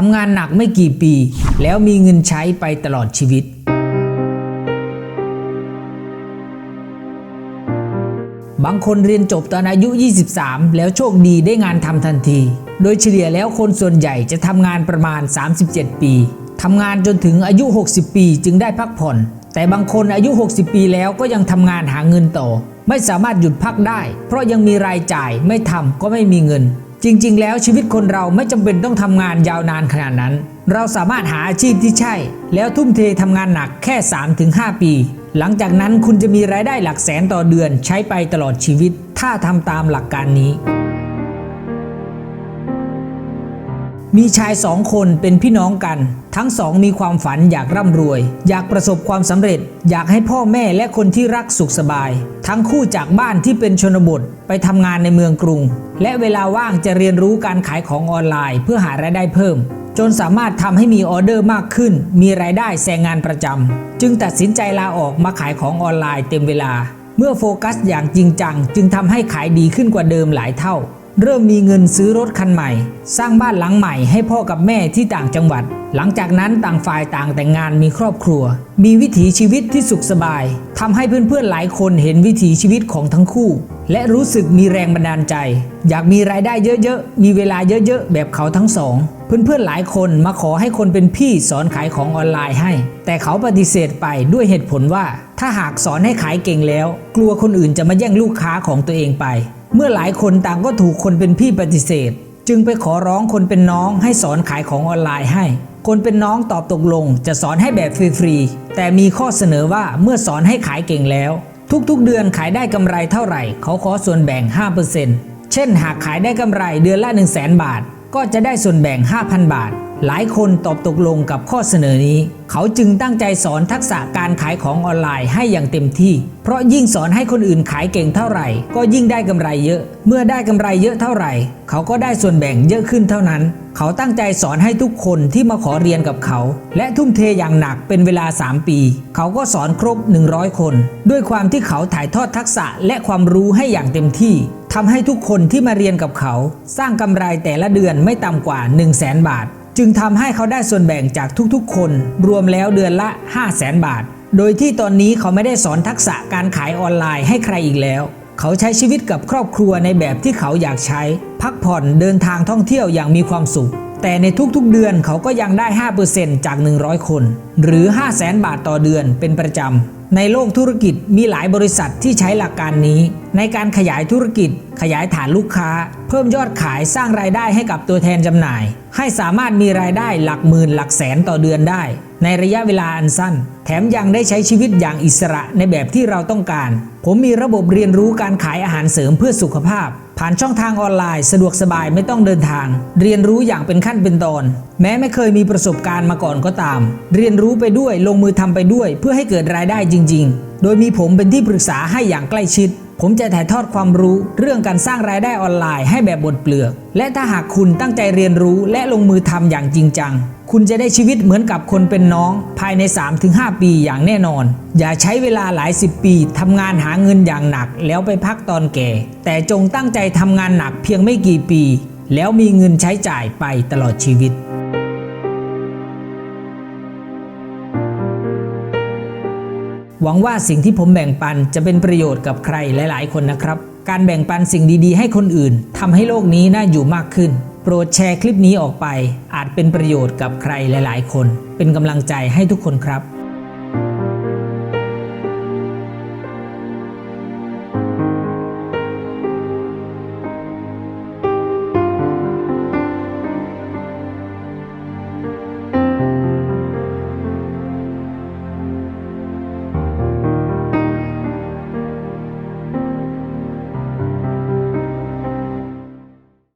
ทำงานหนักไม่กี่ปี แล้วมีเงินใช้ไปตลอดชีวิต บางคนเรียนจบตอนอายุ 23 แล้วโชคดีได้งานทำทันที โดยเฉลี่ยแล้วคนส่วนใหญ่จะทำงานประมาณ 37 ปีทำงานจนถึงอายุ 60 ปีจึงได้พักผ่อน แต่บางคนอายุ 60 ปีแล้วก็ยังทำงานหาเงินต่อ ไม่สามารถหยุดพักได้ เพราะยังมีรายจ่ายไม่ทำก็ไม่มีเงิน จริง ๆ แล้วชีวิตคนเราไม่จำเป็นต้องทำงานยาวนานขนาดนั้น เราสามารถหาอาชีพที่ใช่ แล้วทุ่มเททำงานหนักแค่ 3-5 ปี หลังจากนั้นคุณจะมีรายได้หลักแสนต่อเดือนใช้ไปตลอดชีวิต ถ้าทำตามหลักการนี้ มีชายสองคนเป็นพี่น้องกัน ทั้งสองมีความฝันอยากร่ำรวย อยากประสบความสำเร็จ อยากให้พ่อแม่และคนที่รักสุขสบาย ทั้งคู่จากบ้านที่เป็นชนบทไปทำงานในเมืองกรุง และเวลาว่างจะเรียนรู้การขายของออนไลน์ เพื่อหารายได้เพิ่ม จนสามารถทำให้มีออเดอร์มากขึ้น มีรายได้แซงงานประจำจึงตัดสินใจลาออกมาขายของออนไลน์เต็มเวลา เมื่อโฟกัสอย่างจริงจัง จึงทำให้ขายดีขึ้นกว่าเดิมหลายเท่า เริ่มมีเงินซื้อรถคันใหม่ สร้างบ้านหลังใหม่ให้พ่อกับแม่ที่ต่างจังหวัด หลังจากนั้นต่างฝ่ายต่างแต่งงานมีครอบครัว มีวิถีชีวิตที่สุขสบายทำให้เพื่อนๆหลายคนเห็นวิถีชีวิตของทั้งคู่ และรู้สึกมีแรงบันดาลใจ อยากมีรายได้เยอะๆ มีเวลาเยอะๆ แบบเขาทั้งสอง เพื่อนๆหลายคนมาขอให้คนเป็นพี่สอนขายของออนไลน์ให้ แต่เขาปฏิเสธไปด้วยเหตุผลว่า ถ้าหากสอนให้ขายเก่งแล้ว กลัวคนอื่นจะมาแย่งลูกค้าของตัวเองไป เมื่อหลายคนต่างก็ถูกคนเป็นพี่ปฏิเสธ จึงไปขอร้องคนเป็นน้องให้สอนขายของออนไลน์ให้ คนเป็นน้องตอบตกลง จะสอนให้แบบฟรีๆ แต่มีข้อเสนอว่าเมื่อสอนให้ขายเก่งแล้ว ทุกๆ เดือนขายได้กำไรเท่าไหร่ เขาขอส่วนแบ่ง 5%เช่น หากขายได้กำไรเดือนละ 1 0 0 0 0แบาท ก็จะได้ส่วนแบ่ง 5,000 บาท หลายคนตอบตกลงกับข้อเสนอนี้ เขาจึงตั้งใจสอนทักษะการขายของออนไลน์ให้อย่างเต็มที่ เพราะยิ่งสอนให้คนอื่นขายเก่งเท่าไหร่ ก็ยิ่งได้กำไรเยอะ เมื่อได้กำไรเยอะเท่าไหร่ เขาก็ได้ส่วนแบ่งเยอะขึ้นเท่านั้น เขาตั้งใจสอนให้ทุกคนที่มาขอเรียนกับเขา และทุ่มเทอย่างหนักเป็นเวลา 3 ปี เขาก็สอนครบ 100 คน ด้วยความที่เขาถ่ายทอดทักษะและความรู้ให้อย่างเต็มที่ ทำให้ทุกคนที่มาเรียนกับเขา สร้างกำไรแต่ละเดือนไม่ต่ำกว่า 1 0 0 0 0แบาท จึงทำให้เขาได้ส่วนแบ่งจากทุกๆ คน รวมแล้วเดือนละ 5 0 0แสนบาท โดยที่ตอนนี้เขาไม่ได้สอนทักษะการขายออนไลน์ให้ใครอีกแล้ว เขาใช้ชีวิตกับครอบครัวในแบบที่เขาอยากใช้ พักผ่อนเดินทางท่องเที่ยวอย่างมีความสุข แต่ในทุกๆเดือนเขาก็ยังได้ 5%จาก 100 คน หรือ 5 0 0แสนบาทต่อเดือนเป็นประจำ ในโลกธุรกิจมีหลายบริษัทที่ใช้หลักการนี้ ในการขยายธุรกิจ ขยายฐานลูกค้า เพิ่มยอดขายสร้างรายได้ให้กับตัวแทนจำหน่าย ให้สามารถมีรายได้หลักหมื่นหลักแสนต่อเดือนได้ ในระยะเวลาอันสั้น แถมยังได้ใช้ชีวิตอย่างอิสระในแบบที่เราต้องการ ผมมีระบบเรียนรู้การขายอาหารเสริมเพื่อสุขภาพ ผ่านช่องทางออนไลน์สะดวกสบายไม่ต้องเดินทาง เรียนรู้อย่างเป็นขั้นเป็นตอน แม้ไม่เคยมีประสบการณ์มาก่อนก็ตาม เรียนรู้ไปด้วยลงมือทำไปด้วย เพื่อให้เกิดรายได้จริง ๆโดยมีผมเป็นที่ปรึกษาให้อย่างใกล้ชิด ผมจะถ่ายทอดความรู้เรื่องการสร้างรายได้ออนไลน์ให้แบบบทเปลือก และถ้าหากคุณตั้งใจเรียนรู้และลงมือทำอย่างจริงจัง คุณจะได้ชีวิตเหมือนกับคนเป็นน้อง ภายใน 3-5 ปีอย่างแน่นอน อย่าใช้เวลาหลายสิบปีทำงานหาเงินอย่างหนัก แล้วไปพักตอนแก่ แต่จงตั้งใจทำงานหนักเพียงไม่กี่ปี แล้วมีเงินใช้จ่ายไปตลอดชีวิต หวังว่าสิ่งที่ผมแบ่งปันจะเป็นประโยชน์กับใครหลาย ๆ คนนะครับ การแบ่งปันสิ่งดี ๆ ให้คนอื่นทำให้โลกนี้น่าอยู่มากขึ้น โปรดแชร์คลิปนี้ออกไป อาจเป็นประโยชน์กับใครหลาย ๆ คน เป็นกำลังใจให้ทุกคนครับ